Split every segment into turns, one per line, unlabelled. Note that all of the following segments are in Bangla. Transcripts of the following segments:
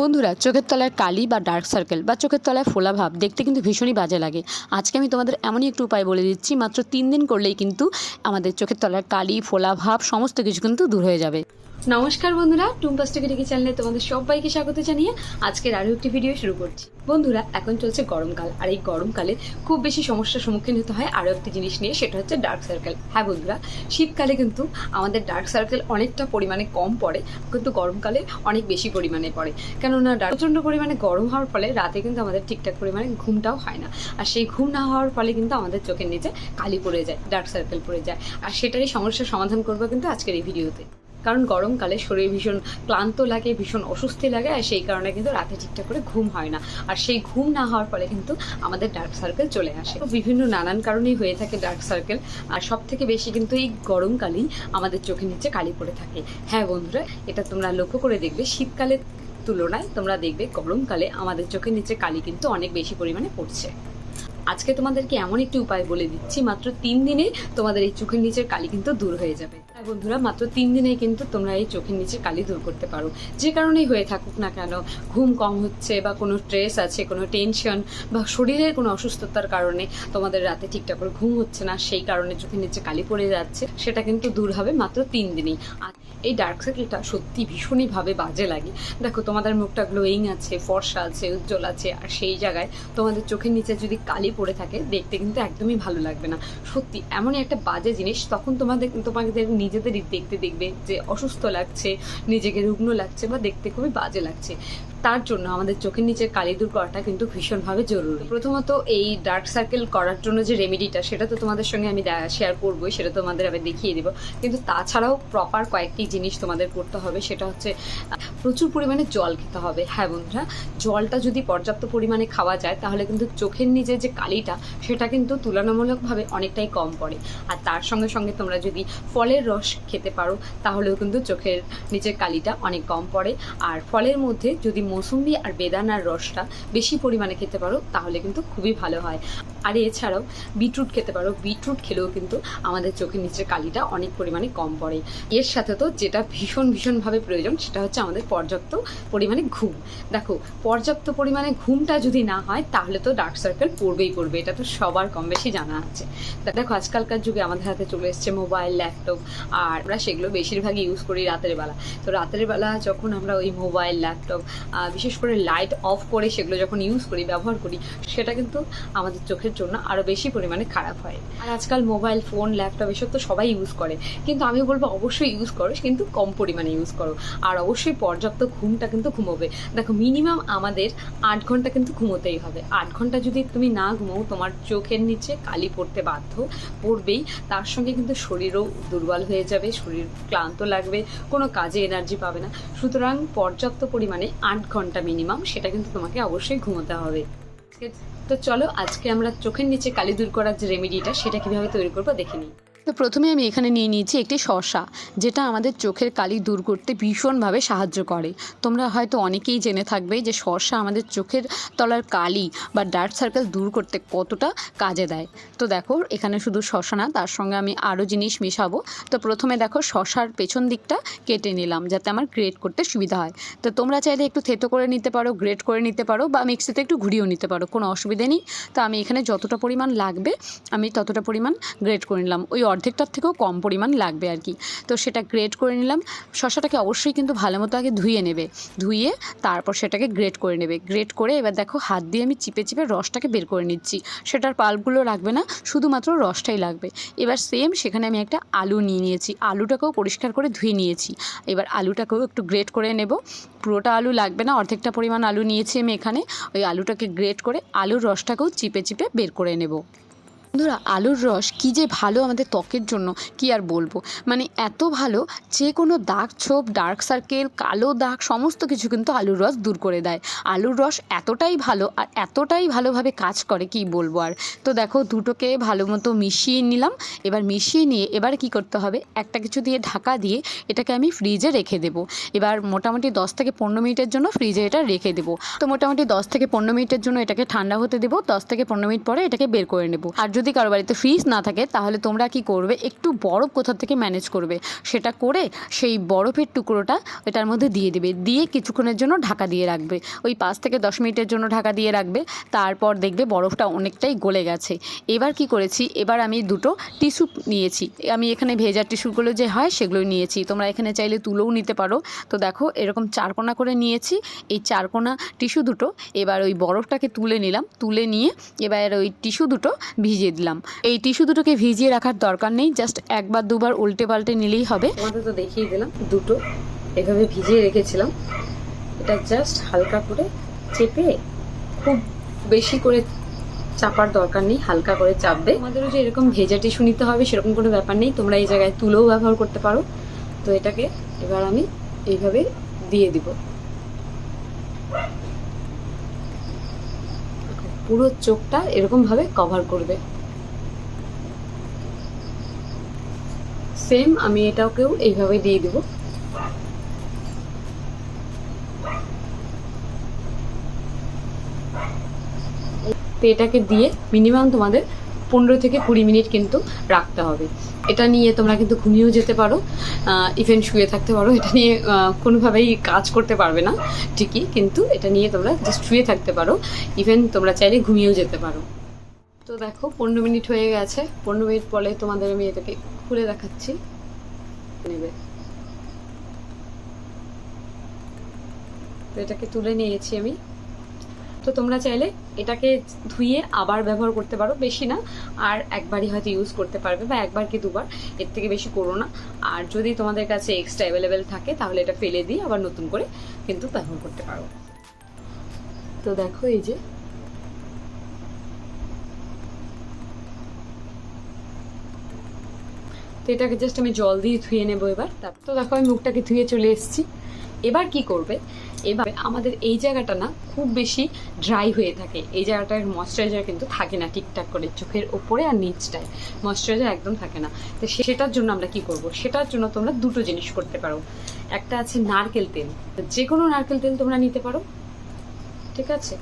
বন্ধুরা, চোখের তলায় কালি বা ডার্ক সার্কেল বা চোখের তলায় ফোলা ভাব দেখতে কিন্তু ভীষণই বাজে লাগে। আজকে আমি তোমাদের এমনই একটু উপায় বলে দিচ্ছি, মাত্র তিন দিন করলেই কিন্তু আমাদের চোখের তলার কালি, ফোলা ভাব, সমস্ত কিছু কিন্তু দূর হয়ে যাবে। নমস্কার বন্ধুরা, টুম্পাস টিকি চ্যানেলে তোমাদের সবাইকে স্বাগত জানিয়ে আজকের আরও একটি ভিডিও শুরু করছি। বন্ধুরা, এখন চলছে গরমকাল, আর এই গরমকালে খুব বেশি সমস্যার সম্মুখীন হতে হয় আরও একটি জিনিস নিয়ে, সেটা হচ্ছে ডার্ক সার্কেল হ্যাঁ বন্ধুরা, শীতকালে কিন্তু আমাদের ডার্ক সার্কেল অনেকটা পরিমাণে কম পড়ে, কিন্তু গরমকালে অনেক বেশি পরিমাণে পড়ে। কেননা প্রচণ্ড পরিমাণে গরম হওয়ার ফলে রাতে কিন্তু আমাদের ঠিকঠাক পরিমাণে ঘুমটাও হয় না। আর সেই ঘুম না হওয়ার ফলে কিন্তু আমাদের চোখের নিচে কালি পড়ে যায় ডার্ক সার্কেল পড়ে যায়। আর সেটারই সমস্যার সমাধান করব কিন্তু আজকের এই ভিডিওতে কারণ গরমকালে শরীর ভীষণ ক্লান্ত লাগে, ভীষণ অস্বস্তি লাগে, আর সেই কারণে কিন্তু রাতে ঠিকঠাক করে ঘুম হয় না। আর সেই ঘুম না হওয়ার ফলে কিন্তু আমাদের ডার্ক সার্কেল চলে আসে। বিভিন্ন নানান কারণেই হয়ে থাকে ডার্ক সার্কেল আর সব থেকে বেশি কিন্তু এই গরমকালেই আমাদের চোখের নিচে কালি পড়ে থাকে। হ্যাঁ বন্ধুরা, এটা তোমরা লক্ষ্য করে দেখবে, শীতকালের তুলনায় তোমরা দেখবে গরমকালে আমাদের চোখের নিচে কালি কিন্তু অনেক বেশি পরিমাণে পড়ছে। আজকে তোমাদেরকে এমন একটি উপায় বলে দিচ্ছি, মাত্র তিন দিনে তোমাদের এই চোখের নিচের কালি কিন্তু দূর হয়ে যাবে। বন্ধুরা, মাত্র তিন দিনেই কিন্তু তোমরা এই চোখের নিচের কালি দূর করতে পারো। যে কারণেই হয়ে থাকুক না কেন, ঘুম কম হচ্ছে বা কোনো স্ট্রেস আছে, কোনো টেনশন বা শরীরের কোনো অসুস্থতার কারণে তোমাদের রাতে ঠিকঠাক করে ঘুম হচ্ছে না, সেই কারণে চোখের নিচে কালি পড়ে যাচ্ছে, সেটা কিন্তু দূর হবে মাত্র তিন দিনেই। এই ডার্ক সার্কেলটা সত্যি ভীষণইভাবে বাজে লাগে। দেখো, তোমাদের মুখটা গ্লোয়িং আছে, ফর্সা আছে, উজ্জ্বল আছে, আর সেই জায়গায় তোমাদের চোখের নিচে যদি কালি পড়ে থাকে, দেখতে কিন্তু একদমই ভালো লাগবে না। সত্যি, এমনই একটা বাজে জিনিস, তখন তোমাদের তোমাদের নিজেদেরই দেখতে দেখবে যে অসুস্থ লাগছে, নিজেকে রুগ্ন লাগছে বা দেখতে খুবই বাজে লাগছে। তার জন্য আমাদের চোখের নিচে কালি দূর করাটা কিন্তু ভীষণভাবে জরুরি। প্রথমত এই ডার্ক সার্কেল করার জন্য যে রেমেডিটা সেটা তো তোমাদের সঙ্গে আমি শেয়ার করবোই, সেটা তোমাদের আবার দেখিয়ে দিব। কিন্তু তাছাড়াও প্রপার কয়েকটি জিনিস তোমাদের করতে হবে, সেটা হচ্ছে প্রচুর পরিমাণে জল খেতে হবে। হ্যাঁ বন্ধুরা, জলটা যদি পর্যাপ্ত পরিমাণে খাওয়া যায়, তাহলে কিন্তু চোখের নিচে যে কালিটা, সেটা কিন্তু তুলনামূলকভাবে অনেকটাই কম পড়ে। আর তার সঙ্গে সঙ্গে তোমরা যদি ফলের রস খেতে পারো, তাহলেও কিন্তু চোখের নিচের কালিটা অনেক কম পড়ে। আর ফলের মধ্যে যদি মৌসুম্বি আর বেদানার রসটা বেশি পরিমাণে খেতে পারো, তাহলে কিন্তু খুবই ভালো হয়। আর এছাড়াও বিটরুট খেতে পারো। বিটরুট খেলেও কিন্তু আমাদের চোখের নিচের কালিটা অনেক পরিমাণে কম পড়ে। এর সাথে তো যেটা ভীষণ, ভীষণভাবে প্রয়োজন সেটা হচ্ছে আমাদের পর্যাপ্ত পরিমাণে ঘুম। দেখো, পর্যাপ্ত পরিমাণে ঘুমটা যদি না হয়, তাহলে তো ডার্ক সার্কেল পড়বেই পড়বে। এটা তো সবার কম বেশি জানা আছে। দেখো, আজকালকার যুগে আমাদের হাতে চলে এসছে মোবাইল ল্যাপটপ আর আমরা সেগুলো বেশিরভাগই ইউজ করি রাতের বেলা। তো রাতের বেলা যখন আমরা ওই মোবাইল ল্যাপটপ বিশেষ করে লাইট অফ করে সেগুলো যখন ইউজ করি, ব্যবহার করি, সেটা কিন্তু আমাদের চোখের জন্য আরও বেশি পরিমাণে খারাপ হয়। আর আজকাল মোবাইল ফোন ল্যাপটপ এসব তো সবাই ইউজ করে। কিন্তু আমি বলব অবশ্যই ইউজ করো, কিন্তু কম পরিমাণে ইউজ করো। আর অবশ্যই পর্যাপ্ত ঘুমটা কিন্তু ঘুমোবে। দেখো মিনিমাম আমাদের আট ঘণ্টা কিন্তু ঘুমোতেই হবে। আট ঘণ্টা যদি তুমি না ঘুমো তোমার চোখের নিচে কালি পড়তে বাধ্য পড়বেই। তার সঙ্গে কিন্তু শরীরও দুর্বল হয়ে যাবে, শরীর ক্লান্ত লাগবে, কোনো কাজে এনার্জি পাবে না। সুতরাং পর্যাপ্ত পরিমাণে আট ঘণ্টা মিনিমাম সেটা কিন্তু তোমাকে অবশ্যই ঘুমোতে হবে। তো চলো, আজকে আমরা চোখের নিচে কালি দূর করার যে রেমেডিটা সেটা কীভাবে তৈরি করব দেখে নিই। তো প্রথমে আমি এখানে নিয়ে নিয়েছি একটি শশা যেটা আমাদের চোখের কালি দূর করতে ভীষণভাবে সাহায্য করে। তোমরা হয়তো অনেকেই জেনে থাকবে যে শসা আমাদের চোখের তলার কালি বা ডার্ক সার্কেল দূর করতে কতটা কাজে দেয়। তো দেখো, এখানে শুধু শসা না, তার সঙ্গে আমি আরও জিনিস মেশাবো। তো প্রথমে দেখো শশার পেছন দিকটা কেটে নিলাম, যাতে আমার গ্রেট করতে সুবিধা হয়। তো তোমরা চাইলে একটু থেতো করে নিতে পারো, গ্রেট করে নিতে পারো, বা মিক্সিতে একটু ঘুরিয়েও নিতে পারো, কোনো অসুবিধে নেই। তো আমি এখানে যতটা পরিমাণ লাগবে, আমি ততটা পরিমাণ গ্রেট করে নিলাম। ওই অর্ধেকটার থেকেও কম পরিমাণ লাগবে আর কি। তো সেটা গ্রেট করে নিলাম। শসাটাকে অবশ্যই কিন্তু ভালো মতো আগে ধুয়ে নেবে। ধুয়ে তারপর সেটাকে গ্রেট করে নেবে। গ্রেট করে এবার দেখো হাত দিয়ে আমি চিপে চিপে রসটাকে বের করে নিচ্ছি। সেটার পাল্পগুলো লাগবে না, শুধুমাত্র রসটাই লাগবে। এবার সেম সেখানে আমি একটা আলু নিয়ে নিয়েছি। আলুটাকেও পরিষ্কার করে ধুয়ে নিয়েছি। এবার আলুটাকেও একটু গ্রেট করে নেব। পুরোটা আলু লাগবে না, অর্ধেকটা পরিমাণ আলু নিয়েছি আমি এখানে। ওই আলুটাকে গ্রেট করে আলুর রসটাকেও চিপে চিপে বের করে নেব। বন্ধুরা, আলুর রস কী যে ভালো আমাদের ত্বকের জন্য, কি আর বলব? মানে এত ভালো, যে কোনো দাগ ছোপ ডার্ক সার্কেল কালো দাগ, সমস্ত কিছু কিন্তু আলুর রস দূর করে দেয়। আলুর রস এতটাই ভালো আর এতটাই ভালোভাবে কাজ করে, কি বলব আর? তো দেখো, দুটোকে ভালো মতো মিশিয়ে নিলাম। এবার মিশিয়ে নিয়ে এবার কি করতে হবে? একটা কিছু দিয়ে ঢাকা দিয়ে এটাকে আমি ফ্রিজে রেখে দেবো। এবার মোটামুটি দশ থেকে পনেরো মিনিটের জন্য ফ্রিজে এটা রেখে দেবো। তো মোটামুটি দশ থেকে পনেরো মিনিটের জন্য এটাকে ঠান্ডা হতে দেবো। দশ থেকে পনেরো মিনিট পরে এটাকে বের করে নেব। আর যদি কারও বাড়িতে ফ্রিজ না থাকে, তাহলে তোমরা কি করবে? একটু বরফ কোথা থেকে ম্যানেজ করবে? সেটা করে সেই বরফের টুকরোটা এটার মধ্যে দিয়ে দেবে। দিয়ে কিছুক্ষণের জন্য ঢাকা দিয়ে রাখবে। ওই পাঁচ থেকে দশ মিনিটের জন্য ঢাকা দিয়ে রাখবে। তারপর দেখবে বরফটা অনেকটাই গলে গেছে। এবার কি করেছি? এবার আমি দুটো টিস্যু নিয়েছি। আমি এখানে ভেজা টিস্যুগুলো যে হয়, সেগুলো নিয়েছি। তোমরা এখানে চাইলে তুলেও নিতে পারো। তো দেখো, এরকম চারকোনা করে নিয়েছি। এই চারকোনা টিস্যু দুটো, এবার ওই বরফটাকে তুলে নিলাম। তুলে নিয়ে এবার ওই টিস্যু দুটো ভিজিয়ে দিলাম। এই টিস্যু দুটোকে ভিজিয়ে রাখার দরকার নেই, জাস্ট একবার দুবার উল্টে পাল্টে নিলেই হবে।
তোমাদের তো দেখিয়ে দিলাম, দুটো। এভাবে ভিজিয়ে রেখেছিলাম। এটা জাস্ট হালকা করে চেপে, খুব বেশি করে চাপার দরকার নেই, হালকা করে চাপবে। আমাদেরও যে এরকম ভেজা টিস্যু নিতে হবে, সেরকম কোনো ব্যাপার নেই। তোমরা এই জায়গায় তুলোও ব্যবহার করতে পারো। তো এটাকে এবার আমি এইভাবে দিয়ে দিব। পুরো চোখটা এরকম ভাবে কভার করবে। সেম আমি এটাকেও এইভাবে দিয়ে দিব। এটাকে দিয়ে মিনিমাম তোমাদের পনেরো থেকে কুড়ি মিনিট কিন্তু রাখতে হবে। এটা নিয়ে তোমরা কিন্তু ঘুমিয়েও যেতে পারো ইভেন শুয়ে থাকতে পারো। এটা নিয়ে কোনোভাবেই কাজ করতে পারবে না, ঠিকই, কিন্তু এটা নিয়ে তোমরা জাস্ট শুয়ে থাকতে পারো। ইভেন তোমরা চাইলে ঘুমিয়েও যেতে পারো। তো দেখো, পনেরো মিনিট হয়ে গেছে। পনেরো মিনিট পরে তোমাদের আমি এটাকে খুলে দেখাচ্ছি। নেবে। তো এটাকে তুলে নিয়েছি আমি। তো তোমরা চাইলে এটাকে ধুয়ে আবার ব্যবহার করতে পারো, বেশি না। আর একবারই হয়তো ইউজ করতে পারবে বা একবার কি দুবার, এর থেকে বেশি করো না। আর যদি তোমাদের কাছে এক্সট্রা অ্যাভেলেবেল থাকে, তাহলে এটা ফেলে দিয়ে আবার নতুন করে কিন্তু ব্যবহার করতে পারো। তো দেখো এই যে তো এটাকে জাস্ট আমি জল দিয়ে ধুয়ে নেব এবার। তারপর তো দেখো আমি মুখটাকে ধুয়ে চলে এসেছি। এবার কি করবে? এবার আমাদের এই জায়গাটা না খুব বেশি ড্রাই হয়ে থাকে। এই জায়গাটার ময়শ্চারাইজার কিন্তু থাকে না ঠিকঠাক করে চোখের ওপরে আর নিচটায়। ময়শ্চারাইজার একদম থাকে না। তো সেটার জন্য আমরা কি করব? সেটার জন্য তোমরা দুটো জিনিস করতে পারো। একটা আছে নারকেল তেল। যে কোনো নারকেল তেল তোমরা নিতে পারো। ঠিক আছে?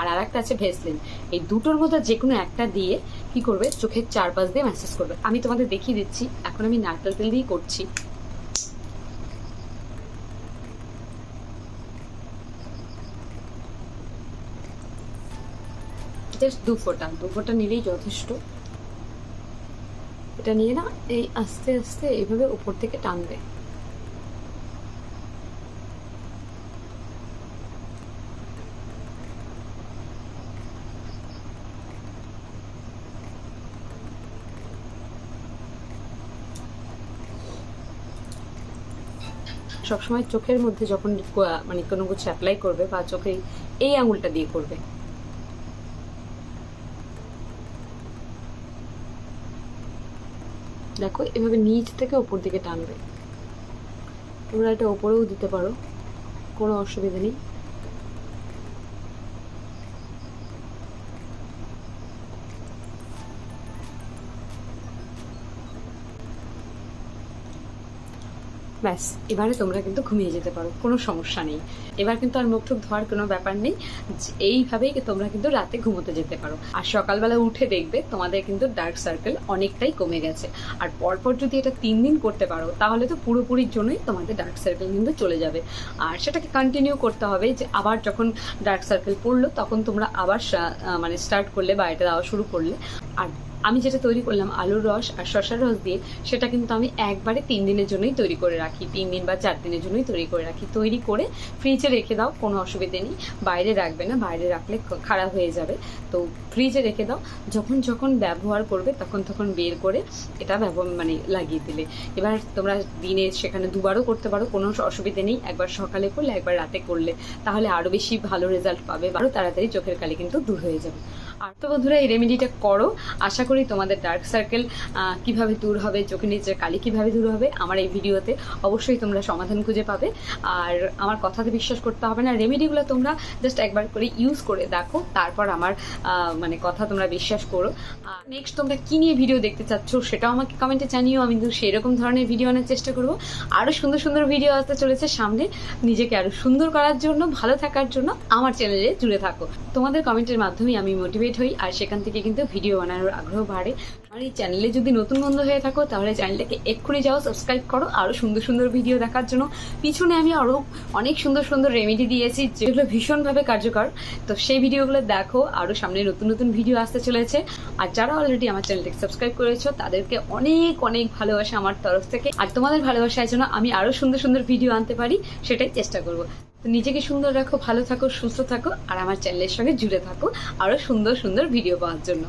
আর আরেকটা আছে ভেসলিন এই দুটোর মধ্যে যে কোনো একটা দিয়ে কি করবে? চোখের চারপাশ দিয়ে ম্যাসেজ করবে। আমি তোমাদের দেখিয়ে দিচ্ছি। এখন আমি নারকেল তেল দিয়েই করছি। জাস্ট দু ফোঁটা। দু ফোঁটা নিলেই যথেষ্ট। এটা নিয়ে না এই আস্তে আস্তে এইভাবে উপর থেকে টানবে। সবসময় চোখের মধ্যে যখন মানে কোনো কিছু অ্যাপ্লাই করবে বা চোখে এই আঙুলটা দিয়ে করবে। দেখো, এভাবে নিচ থেকে ওপর দিকে টানবে। তোমরা এটা ওপরেও দিতে পারো, কোনো অসুবিধা নেই। ব্যাস, এবারে তোমরা কিন্তু ঘুমিয়ে যেতে পারো, কোনো সমস্যা নেই। এবার কিন্তু আর মুখ ধোয়ার কোনো ব্যাপার নেই এইভাবেই তোমরা কিন্তু রাতে ঘুমোতে যেতে পারো। আর সকালবেলা উঠে দেখবে তোমাদের কিন্তু ডার্ক সার্কেল অনেকটাই কমে গেছে। আর পরপর যদি এটা তিন দিন করতে পারো, তাহলে তো পুরোপুরির জন্যই তোমাদের ডার্ক সার্কেল কিন্তু চলে যাবে। আর সেটাকে কন্টিনিউ করতে হবে যে আবার যখন ডার্ক সার্কেল পড়ল, তখন তোমরা আবার মানে স্টার্ট করলে বা এটা দেওয়া শুরু করলে। আর আমি যেটা তৈরি করলাম, আলুর রস আর শশার রস দিয়ে, সেটা কিন্তু আমি একবারে তিন দিনের জন্যই তৈরি করে রাখি। তিন দিন বা চার দিনের জন্যই তৈরি করে রাখি। তৈরি করে ফ্রিজে রেখে দাও, কোনো অসুবিধে নেই। বাইরে রাখবে না, বাইরে রাখলে খারাপ হয়ে যাবে। তো ফ্রিজে রেখে দাও, যখন যখন ব্যবহার করবে তখন তখন বের করে এটা ব্যবহার মানে লাগিয়ে দিলে। এবার তোমরা দিনে সেখানে দুবারও করতে পারো, কোনো অসুবিধে নেই। একবার সকালে করলে, একবার রাতে করলে, তাহলে আরও বেশি ভালো রেজাল্ট পাবে। আরও তাড়াতাড়ি চোখের কালি কিন্তু দূর হয়ে যাবে। আর তো বন্ধুরা, এই রেমেডিটা করো। আশা করি তোমাদের ডার্ক সার্কেল কীভাবে দূর হবে, চোখের নিচের কালি কীভাবে দূর হবে, আমার এই ভিডিওতে অবশ্যই তোমরা সমাধান খুঁজে পাবে। আর আমার কথাতে বিশ্বাস করতে হবে না রেমেডিগুলো তোমরা জাস্ট একবার করে ইউজ করে দেখো, তারপর আমার মানে কথা তোমরা বিশ্বাস করো। নেক্সট তোমরা কি নিয়ে ভিডিও দেখতে চাচ্ছ, সেটাও আমাকে কমেন্টে জানিও, আমি কিন্তু সেরকম ধরনের ভিডিও আনার চেষ্টা করব। আরও সুন্দর সুন্দর ভিডিও আসতে চলেছে সামনে, নিজেকে আরও সুন্দর করার জন্য, ভালো থাকার জন্য আমার চ্যানেলে জুড়ে থাকো। তোমাদের কমেন্টের মাধ্যমে আমি মোটিভেট মোটিভেট হই আর সেখান থেকে কিন্তু ভিডিও বানানোর আগ্রহ বাড়ে। আর এই চ্যানেলে যদি নতুন বন্ধু হয়ে থাকো, তাহলে চ্যানেলটাকে এক্ষুনি যাও সাবস্ক্রাইব করো আরও সুন্দর সুন্দর ভিডিও দেখার জন্য। পিছনে আমি আরও অনেক সুন্দর সুন্দর রেমেডি দিয়েছি, যেগুলো ভীষণভাবে কার্যকর। তো সেই ভিডিওগুলো দেখো, আরও সামনে নতুন নতুন ভিডিও আসতে চলেছে। আর যারা অলরেডি আমার চ্যানেলটাকে সাবস্ক্রাইব করেছ, তাদেরকে অনেক অনেক ভালোবাসা আমার তরফ থেকে। আর তোমাদের ভালোবাসার জন্য আমি আরও সুন্দর সুন্দর ভিডিও আনতে পারি, সেটাই চেষ্টা করব। তো নিজেকে সুন্দর রাখো, ভালো থাকো, সুস্থ থাকো, আর আমার চ্যানেলের সঙ্গে জুড়ে থাকো আরও সুন্দর সুন্দর ভিডিও পাওয়ার জন্য।